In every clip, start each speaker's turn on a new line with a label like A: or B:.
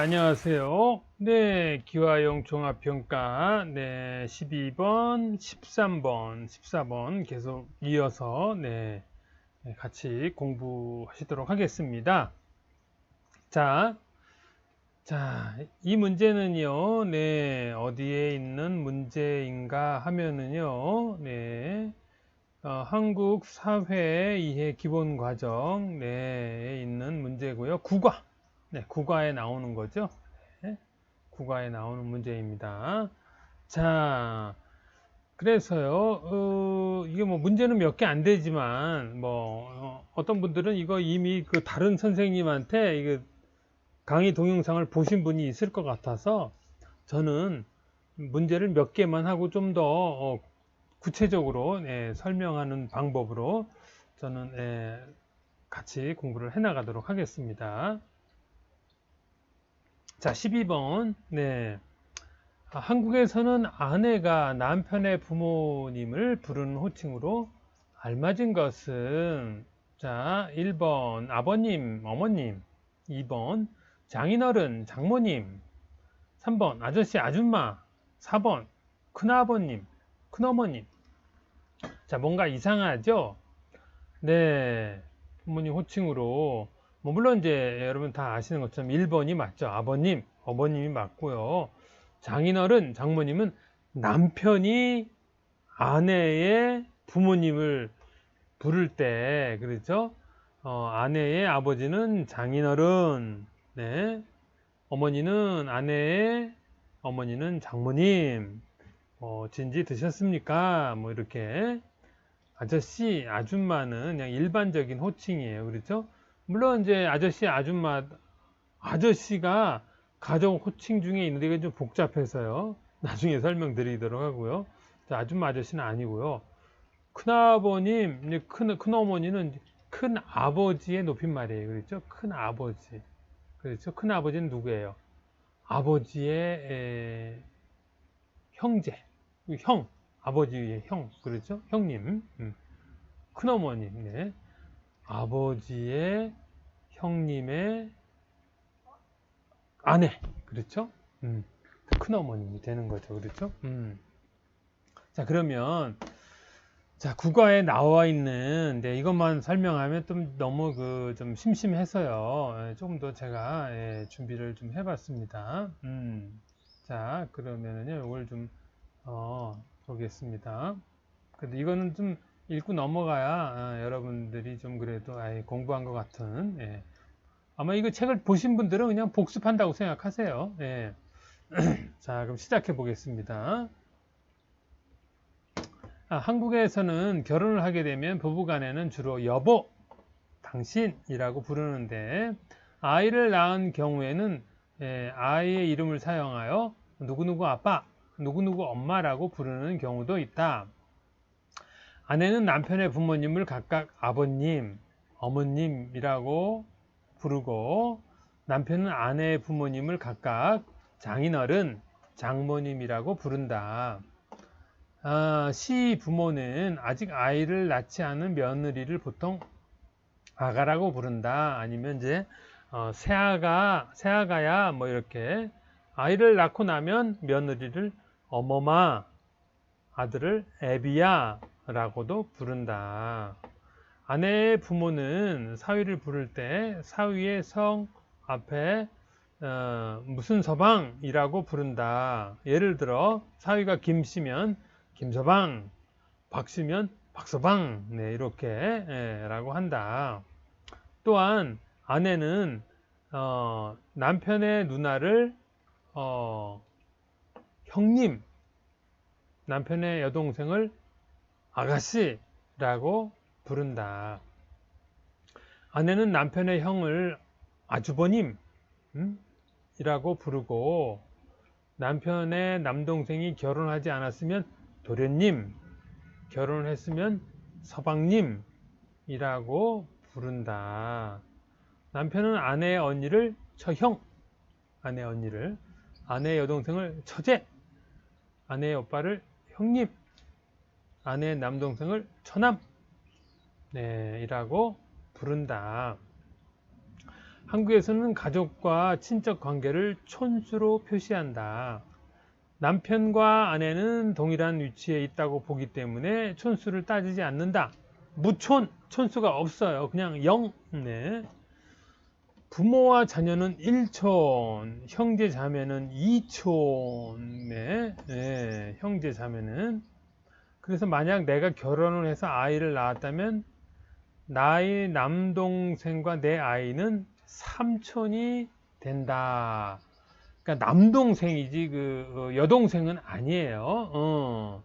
A: 네, 안녕하세요. 네, 기화용 종합평가, 네, 12번, 13번, 14번 계속 이어서, 네, 네, 같이 공부하시도록 하겠습니다. 자, 자, 이 문제는요, 네, 어디에 있는 문제인가 하면은요, 네, 어, 한국 사회 이해 기본 과정, 네, 있는 문제고요. 국어. 네, 국가에 나오는 거죠. 네, 국가에 나오는 문제입니다. 자, 그래서요, 어, 이게 뭐 문제는 몇 개 안 되지만, 뭐, 어, 떤 분들은 이거 이미 그 다른 선생님한테 이거 강의 동영상을 보신 분이 있을 것 같아서 저는 문제를 몇 개만 하고 좀더 어, 구체적으로 예, 설명하는 방법으로 저는 예, 같이 공부를 해 나가도록 하겠습니다. 자, 12번. 네. 아, 한국에서는 아내가 남편의 부모님을 부르는 호칭으로 알맞은 것은 자, 1번 아버님, 어머님, 2번 장인어른, 장모님, 3번 아저씨, 아줌마, 4번 큰아버님, 큰어머님. 자, 뭔가 이상하죠? 네. 부모님 호칭으로 뭐 물론 이제 여러분 다 아시는 것처럼 1번이 맞죠. 아버님, 어머님이 맞고요. 장인어른, 장모님은 남편이 아내의 부모님을 부를 때 그렇죠. 어, 아내의 아버지는 장인어른, 네. 어머니는 아내의 어머니는 장모님. 어, 진지 드셨습니까? 뭐 이렇게 아저씨, 아줌마는 그냥 일반적인 호칭이에요. 그렇죠? 물론 이제 아저씨, 아줌마, 아저씨가 가정 호칭 중에 있는데 이건 좀 복잡해서요. 나중에 설명드리도록 하고요. 아줌마 아저씨는 아니고요. 큰아버님, 큰, 큰어머니는 큰 아버지의 높임말이에요. 그렇죠? 큰 아버지. 그렇죠? 큰 아버지는 누구예요? 아버지의 에, 형제, 형, 아버지의 형, 그렇죠? 형님, 음. 큰어머님, 네. 아버지의 형님의 아내, 그렇죠? 음, 큰 어머님이 되는 거죠, 그렇죠? 음. 자, 그러면 자 국어에 나와 있는 네, 이것만 설명하면 좀 너무 그 좀 심심해서요. 예, 조금 더 제가 예, 준비를 좀 해봤습니다. 음. 자, 그러면은요, 이걸 좀 어, 보겠습니다. 근데 이거는 좀 읽고 넘어가야 아, 여러분들이 좀 그래도 아예 공부한 것 같은 예. 아마 이거 책을 보신 분들은 그냥 복습한다고 생각하세요. 예. 자 그럼 시작해 보겠습니다. 아, 한국에서는 결혼을 하게 되면 부부간에는 주로 여보, 당신이라고 부르는데 아이를 낳은 경우에는 예, 아이의 이름을 사용하여 누구누구 아빠, 누구누구 엄마라고 부르는 경우도 있다. 아내는 남편의 부모님을 각각 아버님, 어머님이라고 부르고 남편은 아내의 부모님을 각각 장인어른, 장모님이라고 부른다. 아, 시 부모는 아직 아이를 낳지 않은 며느리를 보통 아가라고 부른다. 아니면 이제 어, 새아가, 새아가야 뭐 이렇게 아이를 낳고 나면 며느리를 어머마, 아들을 애비야 라고도 부른다. 아내의 부모는 사위를 부를 때 사위의 성 앞에 어, 무슨 서방이라고 부른다. 예를 들어 사위가 김씨면 김서방, 박씨면 박서방 네, 이렇게 예, 라고 한다. 또한 아내는 어, 남편의 누나를 어, 형님, 남편의 여동생을 아가씨라고 부른다. 아내는 남편의 형을 아주버님 음? 이라고 부르고 남편의 남동생이 결혼하지 않았으면 도련님, 결혼을 했으면 서방님 이라고 부른다. 남편은 아내의 언니를 처형, 아내 언니를, 아내의 여동생을 처제, 아내의 오빠를 형님, 아내의 남동생을 처남 네, 이라고 부른다. 한국에서는 가족과 친척 관계를 촌수로 표시한다. 남편과 아내는 동일한 위치에 있다고 보기 때문에 촌수를 따지지 않는다. 무촌, 촌수가 없어요. 그냥 0. 네. 부모와 자녀는 1촌, 형제 자매는 2촌. 네. 네. 형제 자매는 그래서 만약 내가 결혼을 해서 아이를 낳았다면 나의 남동생과 내 아이는 삼촌이 된다. 그러니까 남동생이지 그 어, 여동생은 아니에요. 어.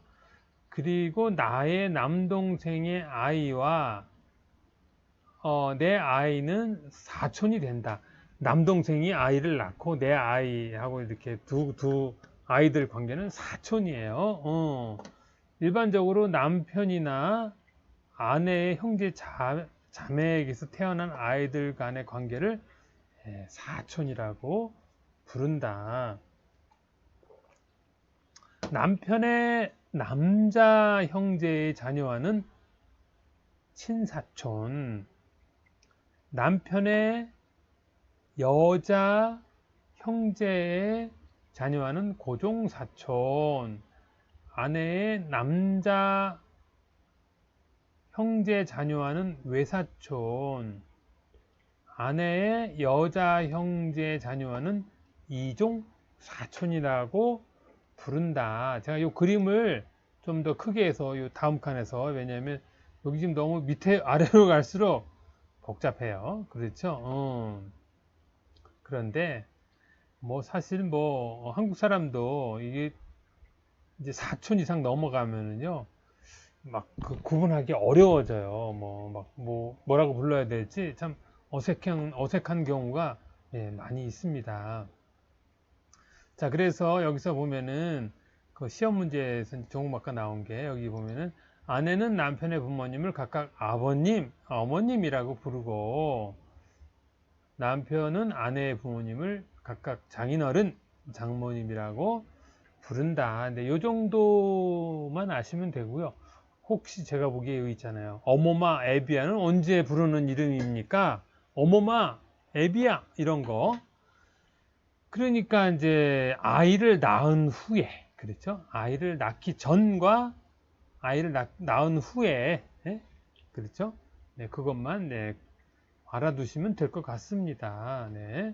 A: 그리고 나의 남동생의 아이와 어, 내 아이는 사촌이 된다. 남동생이 아이를 낳고 내 아이하고 이렇게 두, 두 아이들 관계는 사촌이에요. 어. 일반적으로 남편이나 아내의 형제 자, 자매에게서 태어난 아이들 간의 관계를 예, 사촌이라고 부른다. 남편의 남자 형제의 자녀와는 친사촌, 남편의 여자 형제의 자녀와는 고종사촌, 아내의 남자 형제 자녀와는 외사촌, 아내의 여자 형제 자녀와는 이종 사촌이라고 부른다. 제가 이 그림을 좀 더 크게 해서 이 다음 칸에서 왜냐하면 여기 지금 너무 밑에 아래로 갈수록 복잡해요. 그렇죠? 어. 그런데 뭐 사실 뭐 한국 사람도 이게 이제 사촌 이상 넘어가면은요 막 그 구분하기 어려워져요. 뭐 막 뭐 뭐라고 불러야 될지 참 어색한 어색한 경우가 예, 많이 있습니다. 자, 그래서 여기서 보면은 그 시험 문제에서 조금 아까 나온 게 여기 보면은 아내는 남편의 부모님을 각각 아버님, 어머님이라고 부르고 남편은 아내의 부모님을 각각 장인어른, 장모님이라고 부른다. 근데 요 정도만 아시면 되고요. 혹시 제가 보기에 여기 있잖아요. 어머마 애비야는 언제 부르는 이름입니까? 어머마 애비야 이런 거. 그러니까 이제 아이를 낳은 후에 그렇죠? 아이를 낳기 전과 아이를 낳, 낳은 후에 예? 그렇죠? 네, 그것만 네, 알아두시면 될 것 같습니다. 네.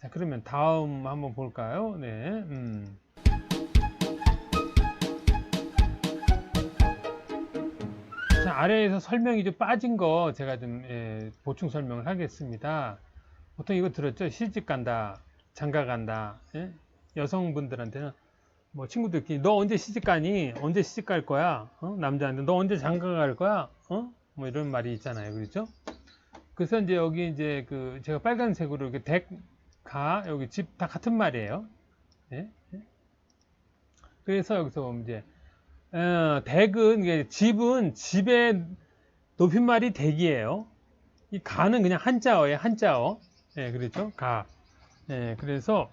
A: 자, 그러면 다음 한번 볼까요? 네. 음. 자, 아래에서 설명이 좀 빠진 거 제가 좀 예, 보충 설명을 하겠습니다. 보통 이거 들었죠? 시집 간다, 장가 간다. 예? 여성분들한테는 뭐 친구들끼리 너 언제 시집 가니? 언제 시집 갈 거야? 어? 남자한테 너 언제 장가 갈 거야? 어? 뭐 이런 말이 있잖아요. 그렇죠? 그래서 이제 여기 이제 그 제가 빨간색으로 이렇게 댁, 가, 여기 집 다 같은 말이에요. 예? 예? 그래서 여기서 보면 이제 어, 이게 집은 집의 높임말이 댁이에요. 이 가는 그냥 한자어예요. 한자어. 예, 그렇죠? 가. 예, 그래서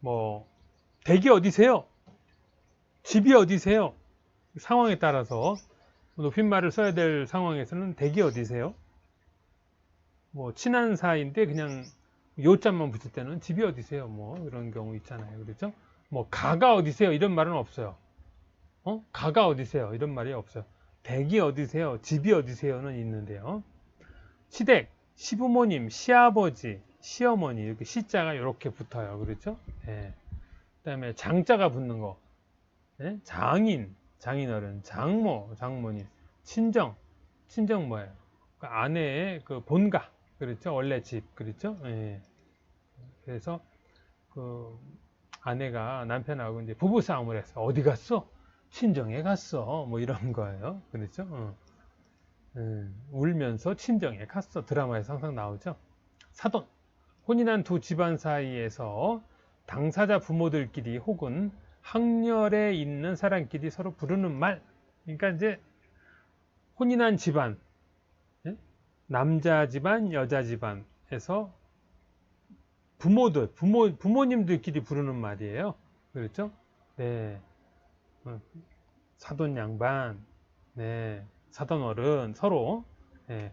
A: 뭐 댁이 어디세요? 집이 어디세요? 상황에 따라서 높임말을 써야 될 상황에서는 댁이 어디세요? 뭐 친한 사이인데 그냥 요자만 붙일 때는 집이 어디세요? 뭐 이런 경우 있잖아요. 그렇죠? 뭐 가가 어디세요? 이런 말은 없어요. 어? 가가 어디세요? 이런 말이 없어요. 댁이 어디세요? 집이 어디세요는 있는데요. 시댁, 시부모님, 시아버지, 시어머니 이렇게 시자가 이렇게 붙어요. 그렇죠? 예. 그다음에 장자가 붙는 거. 예? 장인, 장인어른, 장모, 장모님, 친정, 친정 뭐예요? 그 아내의 그 본가, 그렇죠? 원래 집, 그렇죠? 예. 그래서 그 아내가 남편하고 이제 부부 싸움을 했어. 어디 갔어? 친정에 갔어. 뭐 이런 거예요. 그렇죠? 어. 음, 울면서 친정에 갔어. 드라마에서 항상 나오죠. 사돈. 혼인한 두 집안 사이에서 당사자 부모들끼리 혹은 학렬에 있는 사람끼리 서로 부르는 말. 그러니까 이제 혼인한 집안, 예? 남자 집안, 여자 집안에서 부모들, 부모, 부모님들끼리 부르는 말이에요. 그렇죠? 네. 어, 사돈 양반, 네. 사돈 어른 서로 네.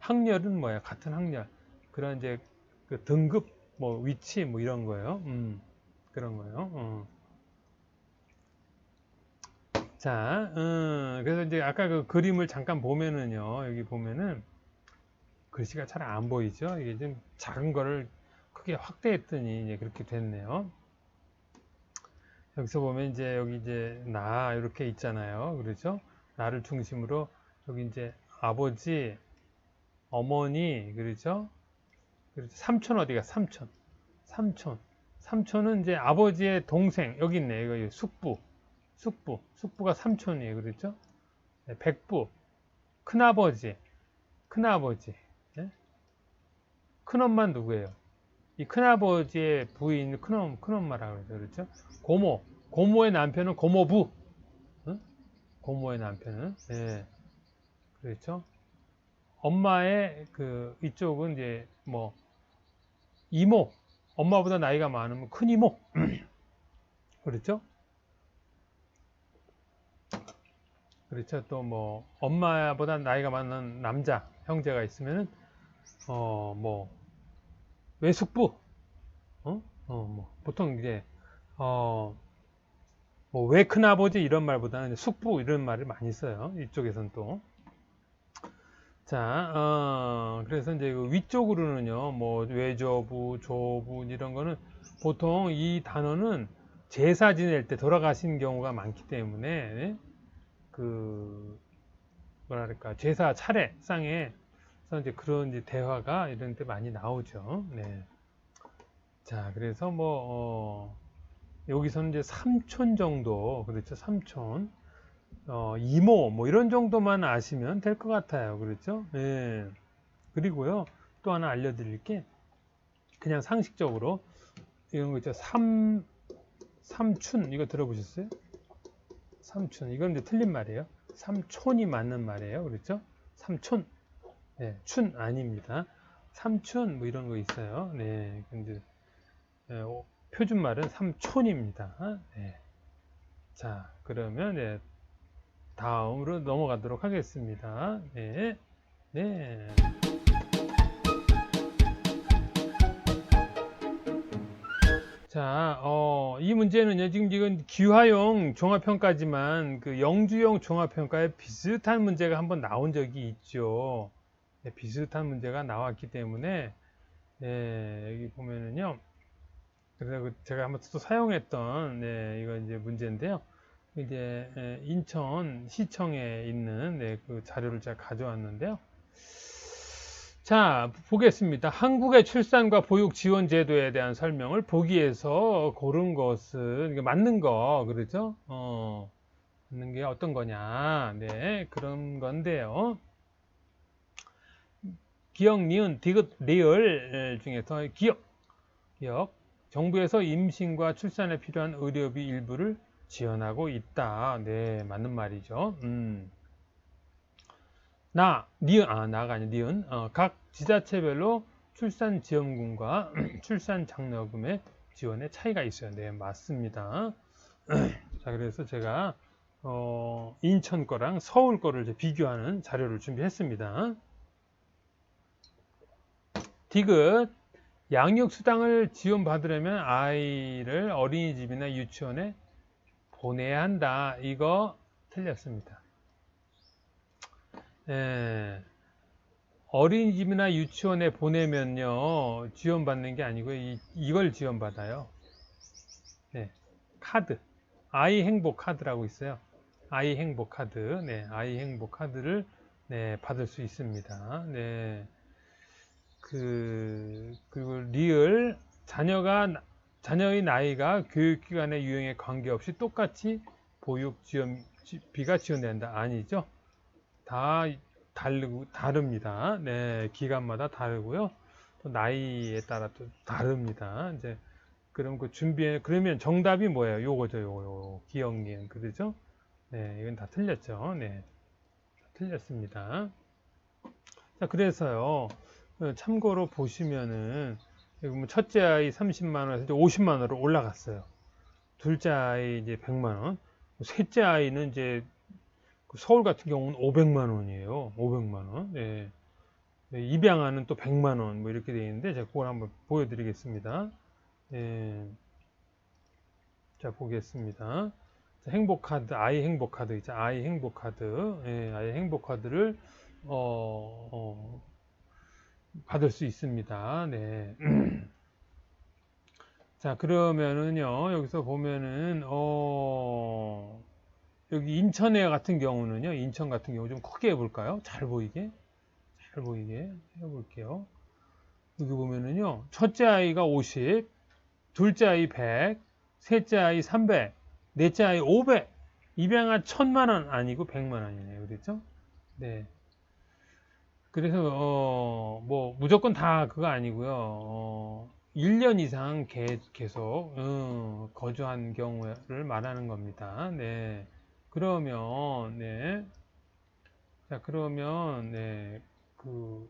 A: 학렬은 뭐야? 같은 학렬. 그런 이제 그 등급 뭐 위치 뭐 이런 거예요. 음, 그런 거예요. 어. 자, 음, 그래서 이제 아까 그 그림을 잠깐 보면은요, 여기 보면은 글씨가 잘 안 보이죠? 이게 좀 작은 거를 크게 확대했더니 이제 그렇게 됐네요. 여기서 보면 이제 여기 이제 나 이렇게 있잖아요. 그렇죠? 나를 중심으로 여기 이제 아버지, 어머니, 그렇죠? 그렇죠. 삼촌 어디가? 삼촌. 삼촌. 삼촌은 이제 아버지의 동생. 여기 있네. 이거 숙부. 숙부. 숙부가 삼촌이에요. 그렇죠? 네, 백부. 큰아버지. 큰아버지. 네? 큰엄마 누구예요? 이 큰아버지의 부인 큰엄, 큰엄마라고 그러죠. 그렇죠? 고모. 고모의 남편은 고모부. 응? 고모의 남편은. 예. 그렇죠? 엄마의 그 이쪽은 이제 뭐 이모. 엄마보다 나이가 많으면 큰 이모. 그렇죠? 그렇죠. 또 뭐 엄마보다 나이가 많은 남자 형제가 있으면은 어뭐 외숙부 어? 어 뭐 보통 이제 어 뭐 외큰 아버지 이런 말보다는 숙부 이런 말을 많이 써요. 이쪽에서는 또. 자, 어, 그래서 이제 그 위쪽으로는요, 뭐 외조부, 조부 이런 거는 보통 이 단어는 제사 지낼 때 돌아가신 경우가 많기 때문에 그 뭐랄까 제사 차례 상에 서 이제 그런 이제 대화가 이런 데 많이 나오죠. 네. 자, 그래서 뭐 어, 여기서는 이제 삼촌 정도 그렇죠. 삼촌, 어, 이모 뭐 이런 정도만 아시면 될 것 같아요. 그렇죠. 네. 그리고요 또 하나 알려드릴 게 그냥 상식적으로 이런 거 있죠. 삼 삼춘 이거 들어보셨어요? 삼촌. 이건 이제 틀린 말이에요. 삼촌이 맞는 말이에요. 그렇죠? 삼촌. 네, 춘 아닙니다. 삼촌 뭐 이런 거 있어요. 네, 근데 네, 표준 말은 삼촌입니다. 네. 자, 그러면 네, 다음으로 넘어가도록 하겠습니다. 네, 네. 자, 어, 이 문제는요, 지금 이건 기화용 종합평가지만 그 영주용 종합평가에 비슷한 문제가 한번 나온 적이 있죠. 네, 비슷한 문제가 나왔기 때문에, 네, 여기 보면은요, 그래서 그 제가 한번 또 사용했던, 네, 이거 이제 문제인데요. 이제 예, 인천 시청에 있는 네, 그 자료를 제가 가져왔는데요. 자, 보겠습니다. 한국의 출산과 보육 지원 제도에 대한 설명을 보기에서 고른 것은 맞는 거, 그렇죠? 어, 맞는 게 어떤 거냐? 네, 그런 건데요. 기억, 니은, 디귿, 리을 중에서 기억, 기억. 정부에서 임신과 출산에 필요한 의료비 일부를 지원하고 있다. 네, 맞는 말이죠. 음. 나, 니은, 아, 나가 아니 니은, 어, 각 지자체별로 출산 지원금과 출산 장려금의 지원에 차이가 있어요. 네, 맞습니다. 자, 그래서 제가 어, 인천 거랑 서울 거를 이제 비교하는 자료를 준비했습니다. 디귿 양육수당을 지원받으려면 아이를 어린이집이나 유치원에 보내야 한다. 이거 틀렸습니다. 예, 어린이집이나 유치원에 보내면요 지원받는 게 아니고 이, 이걸 지원받아요. 네, 카드 아이 행복 카드라고 있어요. 아이 행복 카드, 네, 아이 행복 카드를 네, 받을 수 있습니다. 네, 그 그리고 리을 자녀가 자녀의 나이가 교육기관의 유형에 관계없이 똑같이 보육 지원비가 지원된다 아니죠? 다 다르고 다릅니다. 네, 기간마다 다르고요. 또 나이에 따라 또 다릅니다. 이제 그럼 그 준비해 그러면 정답이 뭐예요? 요거죠, 요거, 요거. 기억니은 그러죠? 네, 이건 다 틀렸죠. 네, 틀렸습니다. 자, 그래서요. 어, 참고로 보시면은 뭐 첫째 아이 30만 원에서 이제 50만 원으로 올라갔어요. 둘째 아이 이제 100만 원. 셋째 아이는 이제 그 서울 같은 경우는 500만 원이에요. 500만 원. 네. 네, 입양하는 또 100만 원 뭐 이렇게 되어 있는데 제가 그걸 한번 보여드리겠습니다. 예. 자 보겠습니다. 자, 행복카드 아이 행복카드 있죠. 아이 행복카드 예, 아이 행복카드를 어, 어, 받을 수 있습니다. 네. 자 그러면은요 여기서 보면은 어 여기 인천에 같은 경우는요 인천 같은 경우 좀 크게 해볼까요? 잘 보이게 잘 보이게 해볼게요. 여기 보면은요 첫째 아이가 50, 둘째 아이 100, 셋째 아이 300, 넷째 아이 500, 입양아 천만 원 아니고 100만 원이네요. 그렇죠? 네. 그래서 어, 뭐 무조건 다 그거 아니고요. 어, 1년 이상 개- 계속 어, 거주한 경우를 말하는 겁니다. 네. 그러면 네. 자, 그러면 네. 그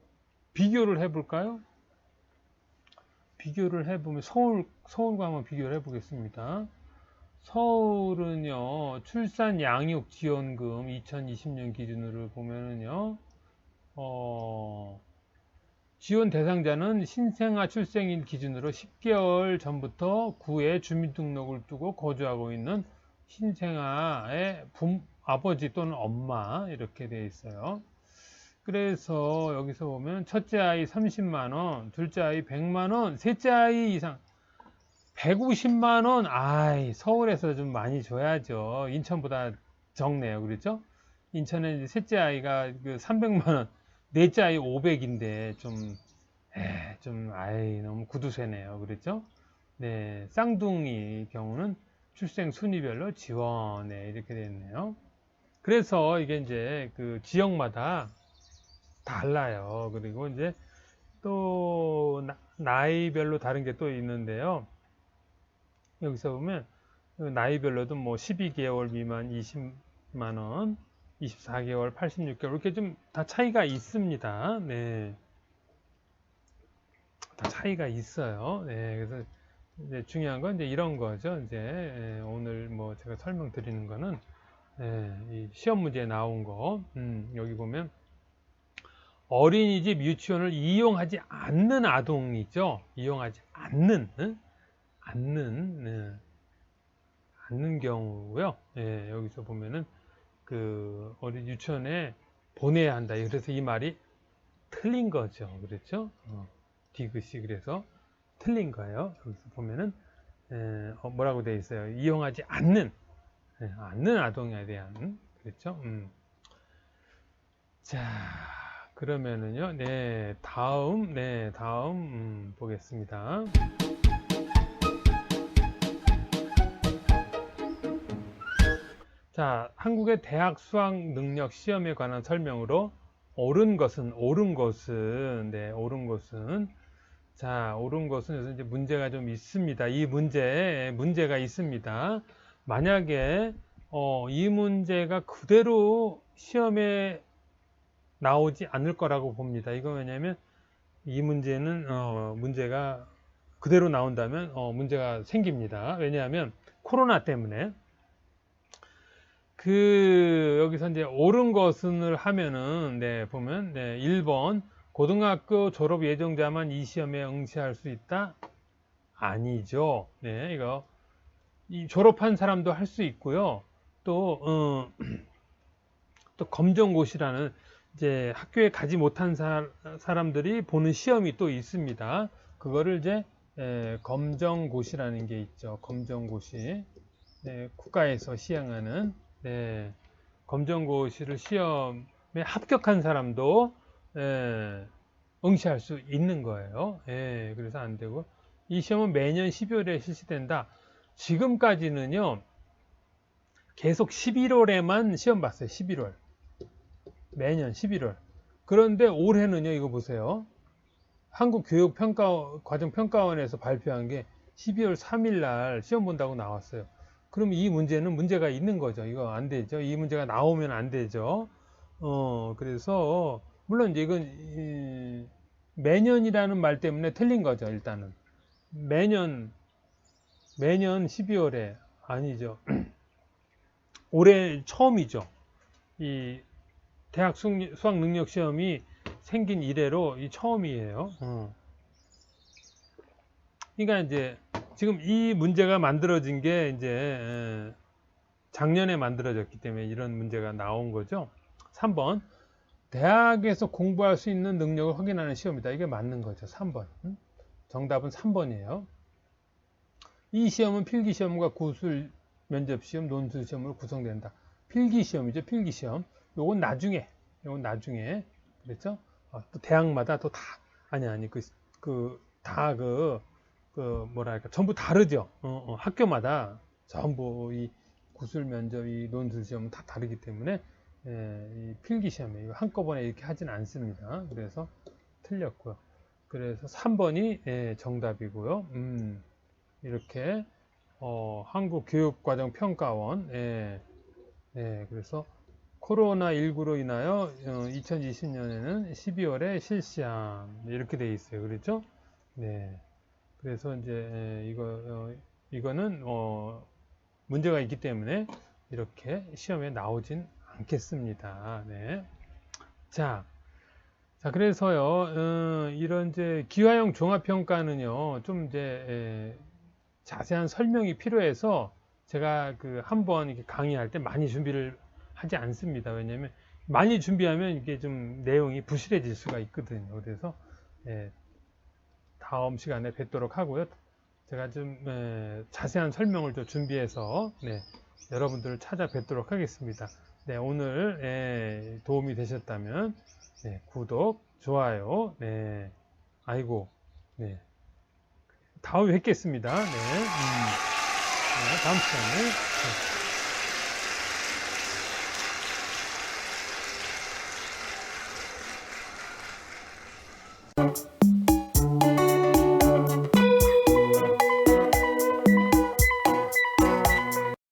A: 비교를 해 볼까요? 비교를 해 보면 서울 서울과 한번 비교를 해 보겠습니다. 서울은요. 출산 양육 지원금 2020년 기준으로 보면은요. 어, 지원 대상자는 신생아 출생일 기준으로 10개월 전부터 구에 주민등록을 두고 거주하고 있는 신생아의 부, 아버지 또는 엄마 이렇게 되어 있어요. 그래서 여기서 보면 첫째 아이 30만 원, 둘째 아이 100만 원, 셋째 아이 이상 150만 원. 아이, 서울에서 좀 많이 줘야죠. 인천보다 적네요. 그렇죠? 인천에 셋째 아이가 그 300만 원, 넷째 아이 500인데 좀, 에, 좀, 아이, 너무 구두쇠네요. 그랬죠? 네, 쌍둥이 경우는 출생 순위별로 지원에 이렇게 됐네요. 그래서 이게 이제 그 지역마다 달라요. 그리고 이제 또 나- 나이별로 다른 게 또 있는데요. 여기서 보면 나이별로도 뭐 12개월 미만 20만 원, 24개월, 86개월 이렇게 좀 다 차이가 있습니다. 네. 다 차이가 있어요. 네. 그래서 이제 중요한 건 이제 이런 거죠. 이제 예, 오늘 뭐 제가 설명드리는 거는 예, 이 시험 문제에 나온 거. 음, 여기 보면 어린이집 유치원을 이용하지 않는 아동이죠. 이용하지 않는, 응? 않는, 네. 않는 경우고요. 예, 여기서 보면은 그 어린 유치원에 보내야 한다. 그래서 이 말이 틀린 거죠. 그렇죠? 어, 디귿이 그래서 틀린 거예요. 여기서 보면은 에, 어, 뭐라고 되어 있어요? 이용하지 않는, 예, 않는 아동에 대한 그렇죠? 음. 자, 그러면은요, 네, 다음, 네, 다음 음, 보겠습니다. 자, 한국의 대학 수학 능력 시험에 관한 설명으로 옳은 것은 옳은 것은 네, 옳은 것은 자, 옳은 것은 여기서 이제 문제가 좀 있습니다. 이 문제에 문제가 있습니다. 만약에 어, 이 문제가 그대로 시험에 나오지 않을 거라고 봅니다. 이거 왜냐면 이 문제는 어, 문제가 그대로 나온다면 어, 문제가 생깁니다. 왜냐하면 코로나 때문에 그 여기서 이제 옳은 것을 하면은 네 보면 네 1번 고등학교 졸업 예정자만 이 시험에 응시할 수 있다? 아니죠. 네 이거 이 졸업한 사람도 할 수 있고요. 또 어, 또 검정고시라는 이제 학교에 가지 못한 사, 사람들이 보는 시험이 또 있습니다. 그거를 이제 에, 검정고시라는 게 있죠. 검정고시. 네, 국가에서 시행하는 네, 검정고시를 시험에 합격한 사람도 예, 응시할 수 있는 거예요. 예, 그래서 안 되고 이 시험은 매년 12월에 실시된다. 지금까지는요 계속 11월에만 시험 봤어요. 11월 매년 11월. 그런데 올해는요 이거 보세요. 한국교육평가 과정평가원에서 발표한 게 12월 3일 날 시험 본다고 나왔어요. 그럼 이 문제는 문제가 있는 거죠. 이거 안 되죠. 이 문제가 나오면 안 되죠. 어, 그래서, 물론 이제 이건, 이, 매년이라는 말 때문에 틀린 거죠. 일단은. 매년, 매년 12월에, 아니죠. 올해 처음이죠. 이 대학 수학 능력 시험이 생긴 이래로 이 처음이에요. 어. 그러니까 이제 지금 이 문제가 만들어진 게 이제 에, 작년에 만들어졌기 때문에 이런 문제가 나온 거죠. 3번 대학에서 공부할 수 있는 능력을 확인하는 시험이다. 이게 맞는 거죠. 3번. 응? 정답은 3번이에요. 이 시험은 필기 시험과 구술 면접 시험, 논술 시험으로 구성된다. 필기 시험이죠. 필기 시험. 요건 나중에. 요건 나중에. 그랬죠? 어, 또 대학마다 또 다 아니 아니 그 그 다 그 그 뭐랄까 전부 다르죠. 어, 어, 학교마다 전부 이 구술 면접, 이 논술 시험은 다 다르기 때문에 예, 이 필기 시험에 한꺼번에 이렇게 하진 않습니다. 그래서 틀렸고요. 그래서 3번이 예, 정답이고요. 음, 이렇게 어, 한국교육과정평가원 예, 예, 그래서 코로나 19로 인하여 2020년에는 12월에 실시함 이렇게 돼 있어요. 그렇죠? 네. 그래서 이제 예, 이거 어, 이거는 어, 문제가 있기 때문에 이렇게 시험에 나오진 않겠습니다. 네. 자, 자 그래서요 어, 이런 이제 기화형 종합평가는요 좀 이제 에, 자세한 설명이 필요해서 제가 그 한번 이렇게 강의할 때 많이 준비를 하지 않습니다. 왜냐하면 많이 준비하면 이게 좀 내용이 부실해질 수가 있거든요. 그래서 예, 다음 시간에 뵙도록 하고요. 제가 좀 에, 자세한 설명을 좀 준비해서 네, 여러분들을 찾아뵙도록 하겠습니다. 네, 오늘 예, 도움이 되셨다면 네, 구독, 좋아요, 네, 아이고, 네, 다음에 뵙겠습니다. 네, 음, 네, 다음 시간에. 네.